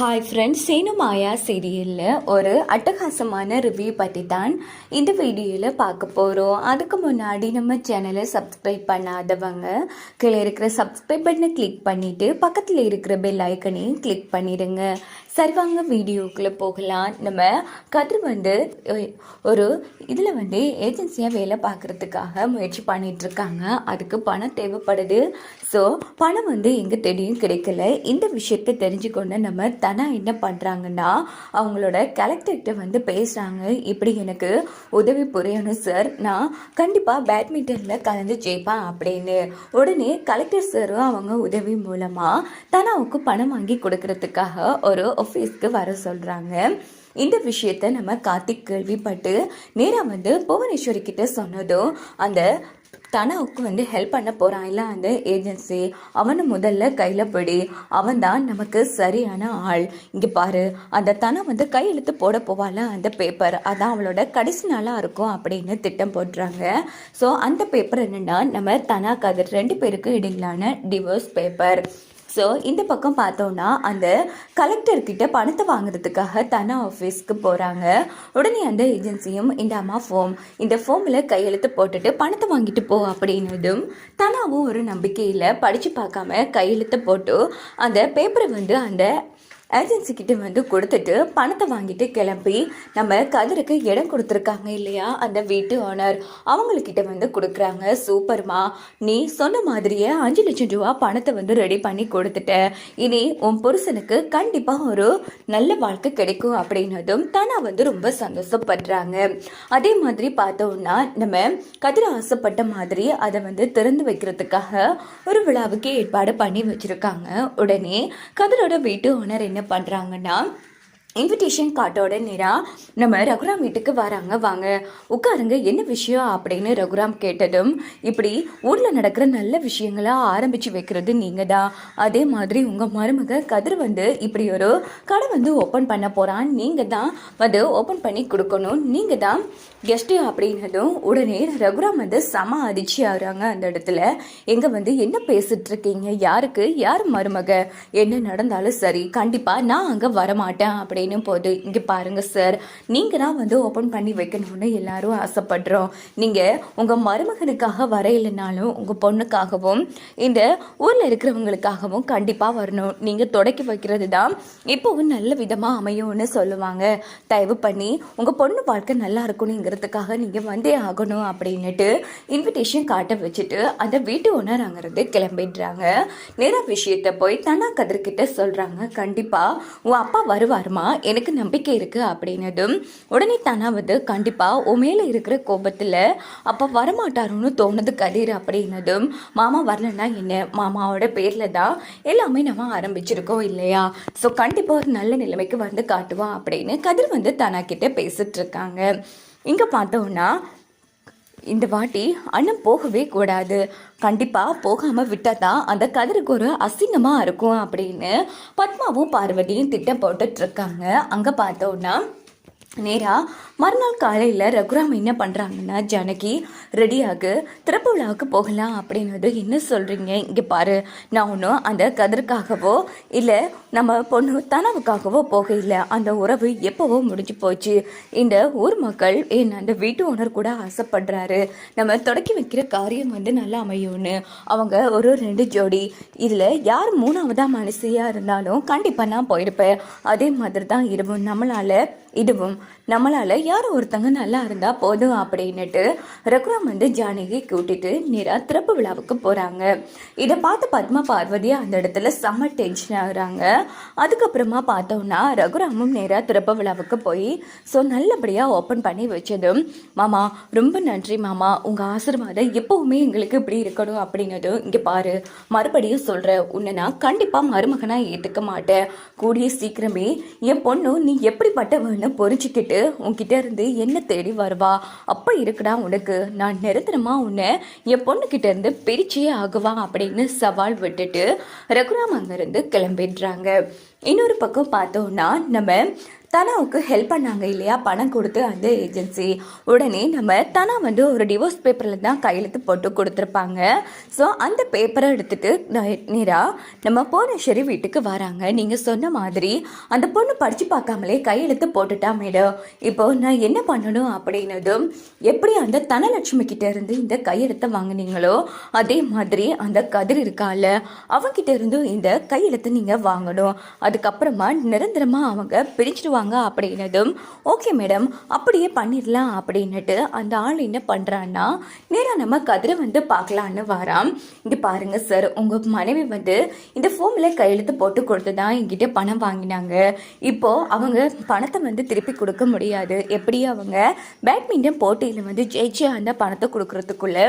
Hi friends Chenu மாயா சீரியலில் ஒரு அட்டகாசமான ரிவ்யூ பற்றி தான் இந்த வீடியோவில் பார்க்க போகிறோம் அதுக்கு முன்னாடி நம்ம சேனலை சப்ஸ்கிரைப் பண்ணாதவங்க கீழே இருக்கிற சப்ஸ்கிரைப் பட்டனை கிளிக் பண்ணிவிட்டு பக்கத்தில் இருக்கிற பெல் ஐக்கனையும் கிளிக் பண்ணிடுங்க. சரி வாங்க வீடியோக்குள்ளே போகலாம். நம்ம கதிர் வந்து ஒரு இதில் வந்து ஏஜென்சியாக வேலை பார்க்குறதுக்காக முயற்சி பண்ணிகிட்ருக்காங்க அதுக்கு பணம் தேவைப்படுது. ஸோ பணம் வந்து எங்கே தெரியும் கிடைக்கல. இந்த விஷயத்தை தெரிஞ்சுக்கொண்டு நம்ம தனா என்ன பண்ணுறாங்கன்னா அவங்களோட கலெக்டர்கிட்ட வந்து பேசுகிறாங்க இப்படி எனக்கு உதவி புரியணும் சார் நான் கண்டிப்பாக பேட்மிண்டனில் கலந்து ஜெயிப்பேன் அப்படின்னு. உடனே கலெக்டர் சாரும் அவங்க உதவி மூலமாக தனாவுக்கு பணம் வாங்கி கொடுக்கறதுக்காக ஒரு ஆஃபீஸ்க்கு வர சொல்கிறாங்க இந்த விஷயத்த நம்ம கார்த்திக் கேள்விப்பட்டு நேராக வந்து புவனேஸ்வரி கிட்ட சொன்னதும் அந்த தனாவுக்கு வந்து ஹெல்ப் பண்ண போகிறான் இல்லை அந்த ஏஜென்சி அவனை முதல்ல கையில் பிடி. அவன் தான் நமக்கு சரியான ஆள். இங்கே பாரு அந்த தனம் வந்து கையெழுத்து போட போவால அந்த பேப்பர் அதான் அவளோட கடைசி நாளாக இருக்கும் அப்படின்னு திட்டம் போடுறாங்க. ஸோ அந்த பேப்பர் என்னென்னா நம்ம தனா கதிர் ரெண்டு பேருக்கும் இடையிலான டிவோர்ஸ் பேப்பர் ஸோ இந்த பக்கம் பார்த்தோன்னா அந்த கலெக்டர்கிட்ட பணத்தை வாங்குறதுக்காக தனா ஆஃபீஸ்க்கு போகிறாங்க உடனே அந்த ஏஜென்சியும் இந்த அம்மா ஃபோம் இந்த ஃபோமில் கையெழுத்து போட்டுட்டு பணத்தை வாங்கிட்டு போ அப்படின்னதும் தனாவும் ஒரு நம்பிக்கையில் படித்து பார்க்காம கையெழுத்து போட்டு அந்த பேப்பரை வந்து அந்த ஏஜென்சி கிட்ட வந்து கொடுத்துட்டு பணத்தை வாங்கிட்டு கிளம்பி நம்ம கதிருக்கு இடம் கொடுத்துருக்காங்க இல்லையா? அந்த வீட்டு ஓனர் அவங்கக்கிட்ட வந்து கொடுக்குறாங்க சூப்பர்மா நீ சொன்ன மாதிரியே அஞ்சு லட்சம் ரூபா பணத்தை வந்து ரெடி பண்ணி கொடுத்துட்ட. இனி உன் புருஷனுக்கு கண்டிப்பாக ஒரு நல்ல வாழ்க்கை கிடைக்கும். அப்படின்னதும் தானா வந்து ரொம்ப சந்தோஷப்படுறாங்க. அதே மாதிரி பார்த்தோம்னா நம்ம கதிர ஆசைப்பட்ட மாதிரி அதை வந்து திறந்து வைக்கிறதுக்காக ஒரு விழாவுக்கு ஏற்பாடு பண்ணி வச்சுருக்காங்க. உடனே கதிரோட வீட்டு ஓனர் என்ன என்ன பண்ணுறாங்கன்னா இன்விடேஷன் கார்டோட நேராக நம்ம ரகுராம் வீட்டுக்கு வராங்க. வாங்க உட்காருங்க. என்ன விஷயம் அப்படின்னு ரகுராம் கேட்டதும் இப்படி ஊரில் நடக்கிற நல்ல விஷயங்களை ஆரம்பித்து வைக்கிறது நீங்கள் தான் அதே மாதிரி உங்கள் மருமக கதிர் வந்து இப்படி ஒரு கடை வந்து ஓப்பன் பண்ண போகிறான் நீங்கள் தான் வந்து ஓப்பன் பண்ணி கொடுக்கணும். நீங்கள் தான் கெஸ்ட்டு அப்படின்னதும் உடனே ரகுராம் வந்து செம அதிர்ச்சி ஆகுறாங்க அந்த இடத்துல. எங்கே வந்து என்ன பேசிகிட்டு இருக்கீங்க? யாருக்கு? யார் மருமக? என்ன நடந்தாலும் சரி கண்டிப்பாக நான் அங்கே வரமாட்டேன் அப்படின்னு போது இங்கே பாருங்கள் சார் நீங்கள் தான் வந்து ஓப்பன் பண்ணி வைக்கணும்னு எல்லாரும் ஆசைப்படுறோம். நீங்கள் உங்கள் மருமகனுக்காக வரையிலனாலும் உங்கள் பொண்ணுக்காகவும் இந்த ஊரில் இருக்கிறவங்களுக்காகவும் கண்டிப்பாக வரணும். நீங்கள் தொடக்கி வைக்கிறது தான் இப்போவும் நல்ல விதமாக அமையும்னு சொல்லுவாங்க. தயவு பண்ணி உங்கள் பொண்ணு வாழ்க்கை நல்லா இருக்கணுங்கிறதுக்காக நீங்கள் வந்தே ஆகணும் அப்படின்னுட்டு இன்விடேஷன் காட்ட வச்சுட்டு அந்த வீட்டு ஓனர் அங்கிறது கிளம்பிடுறாங்க. நேரா விஷயத்தை போய் தனா கதிர்கிட்ட சொல்கிறாங்க கண்டிப்பாக உன் அப்பா வருவாருமா? எனக்கு நம்பிக்கை இருக்குது அப்படின்னதும் உடனே தனா வந்து கண்டிப்பாக உன் மேலே இருக்கிற கோபத்தில் அப்போ வரமாட்டாருன்னு தோணுது கதிர் அப்படின்னதும் மாமா வரலன்னா என்ன? மாமாவோட பேரில் தான் எல்லாமே நம்ம ஆரம்பிச்சிருக்கோம் இல்லையா? ஸோ கண்டிப்பாக ஒரு நல்ல நிலைமைக்கு வந்து காட்டுவான் அப்படின்னு கதிர் வந்து தனா கிட்டே பேசிகிட்ருக்காங்க இங்கே பார்த்தோன்னா இந்த வாட்டி அண்ணன் போகவே கூடாது. கண்டிப்பாக போகாமல் விட்டால் தான் அந்த கதிருக்கு ஒரு அசிங்கமாக இருக்கும் அப்படின்னு பத்மாவும் பார்வதியும் திட்டம் போட்டுட்ருக்காங்க அங்கே பார்த்தோன்னா நேராக மறுநாள் காலையில் ரகுராம் என்ன பண்ணுறாங்கன்னா ஜானகி ரெடியாக திறப்பு விழாவுக்கு போகலாம் அப்படின்னது என்ன சொல்கிறீங்க இங்கே பாரு நான் ஒன்றும் அந்த கதிர்க்காகவோ இல்லை நம்ம பொண்ணு தனவுக்காகவோ போக இல்லை அந்த உறவு எப்போவோ முடிஞ்சு போச்சு. இந்த ஊர் மக்கள் என் அந்த வீட்டு ஓனர் கூட ஆசைப்படுறாரு. நம்ம தொடக்கி வைக்கிற காரியம் வந்து நல்லா அமையும்னு. அவங்க ஒரு ரெண்டு ஜோடி. இதில் யார் மூணாவதாக மனசியாக இருந்தாலும் கண்டிப்பாக நான் போயிருப்பேன். அதே மாதிரி தான் இதுவும் நம்மளால் இதுவும் நம்மளால் யார் ஒருத்தங்க நல்லா இருந்தால் போதும் அப்படின்னுட்டு ரகுராம் வந்து ஜானகி கூட்டிட்டு நேராக திறப்பு விழாவுக்கு போகிறாங்க இதை பார்த்து பத்மா பார்வதி அந்த இடத்துல செம்ம டென்ஷன் ஆகுறாங்க அதுக்கப்புறமா பார்த்தோம்னா ரகுராமும் நேராக திறப்பு விழாவுக்கு போய் ஸோ நல்லபடியாக ஓப்பன் பண்ணி வச்சதும் மாமா ரொம்ப நன்றி மாமா. உங்கள் ஆசீர்வாதம் எப்போவுமே எங்களுக்கு இப்படி இருக்கணும் அப்படின்னதும் இங்கே பாரு. மறுபடியும் சொல்கிறேன் உன்னை நான் கண்டிப்பாக மருமகனாக ஏற்றுக்க மாட்டேன். கூடிய சீக்கிரமே என் பொண்ணு நீ எப்படிப்பட்டவன்னு பொறிச்சுக்கிட்டு உன்கிட்ட இருந்து என்ன தேடி வருவா? அப்போ இருக்குடா உனக்கு. நான் நிரந்தரமாக உன்னை என் பொண்ணுக்கிட்ட இருந்து பிரிச்சே ஆகுவா அப்படின்னு சவால் விட்டுட்டு ரகுராம் அங்கேருந்து கிளம்பிடுறாங்க. இன்னொரு பக்கம் பார்த்தோம்னா நம்ம தனாவுக்கு ஹெல்ப் பண்ணாங்க இல்லையா? பணம் கொடுத்து அந்த ஏஜென்சி உடனே நம்ம தனா வந்து ஒரு டிவோர்ஸ் பேப்பரில் தான் கையெழுத்து போட்டு கொடுத்துருப்பாங்க. ஸோ அந்த பேப்பரை எடுத்துட்டு நேராக நம்ம புவனேஸ்வரி வீட்டுக்கு வராங்க. நீங்கள் சொன்ன மாதிரி அந்த பொண்ணு படித்து பார்க்காமலே கையெழுத்து போட்டுட்டா மேடம். இப்போ நான் என்ன பண்ணணும் அப்படின்னதும் எப்படி அந்த தனலட்சுமி கிட்டே இருந்து இந்த கையெழுத்தை வாங்குனீங்களோ அதே மாதிரி அந்த கதிர் இருக்கால அவங்கிட்ட இருந்து இந்த கையெழுத்தை நீங்கள் வாங்கணும். அதுக்கப்புறமா நிரந்தரமாக அவங்க பிரிச்சுடுவாங்க அப்படின்னதும் ஓகே மேடம் அப்படியே பண்ணிடலாம் அப்படின்னுட்டு அந்த ஆள் என்ன பண்ணுறான்னா நேராக நம்ம கதிரை வந்து பார்க்கலான்னு வாராம். இங்கே பாருங்க சார் உங்கள் மனைவி வந்து இந்த ஃபோமில் கையெழுத்து போட்டு கொடுத்து தான் என்கிட்ட பணம் வாங்கினாங்க. இப்போ அவங்க பணத்தை வந்து திருப்பி கொடுக்க முடியாது. எப்படி அவங்க பேட்மிண்டன் போட்டியில் வந்து ஜெயிச்சு அந்த பணத்தை கொடுக்குறதுக்குள்ளே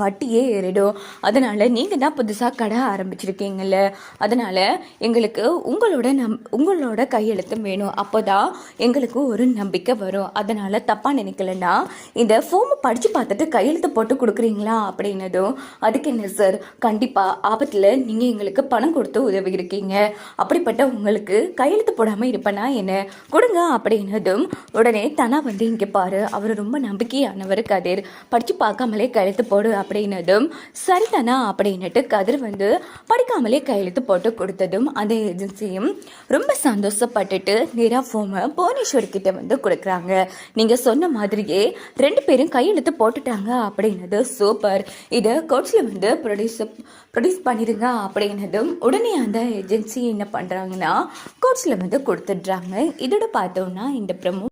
வட்டியே ஏறிடும் அதனால் நீங்கள் தான் புதுசாக கடை ஆரம்பிச்சிருக்கீங்கல்ல. அதனால் எங்களுக்கு உங்களோட நம் உங்களோட கையெழுத்தும் வேணும். அப்போ தான் எங்களுக்கு ஒரு நம்பிக்கை வரும். அதனால் தப்பாக நினைக்கலன்னா இந்த ஃபோமை படித்து பார்த்துட்டு கையெழுத்து போட்டு கொடுக்குறீங்களா அப்படின்னதும் அதுக்கு என்ன சார் கண்டிப்பாக ஆபத்தில் நீங்கள் எங்களுக்கு பணம் கொடுத்து உதவி இருக்கீங்க அப்படிப்பட்ட உங்களுக்கு கையெழுத்து போடாமல் இருப்பேனா என்ன? கொடுங்க அப்படின்னதும் உடனே தனா வந்து இங்கே பாரு. அவர் ரொம்ப நம்பிக்கையானவர் கதிர். படித்து பார்க்காமலே கையெழுத்து போடு அப்படின்னதும் சரிதானா அப்படின்னுட்டு கதிர் வந்து படிக்காமலே கையெழுத்து போட்டு கொடுத்ததும் அந்த ஏஜென்சியும் ரொம்ப சந்தோஷப்பட்டுட்டு நேராக ஃபோமை புவனேஸ்வர் கிட்ட வந்து கொடுக்குறாங்க. நீங்கள் சொன்ன மாதிரியே ரெண்டு பேரும் கையெழுத்து போட்டுட்டாங்க அப்படின்னது சூப்பர் இதை கோட்ஸில் வந்து ப்ரொடியூஸ் ப்ரொடியூஸ் பண்ணிடுங்க அப்படின்னதும் உடனே அந்த ஏஜென்சி என்ன பண்ணுறாங்கன்னா கோட்ஸில் வந்து கொடுத்துட்றாங்க. இதோட பார்த்தோம்னா இந்த ப்ரமோ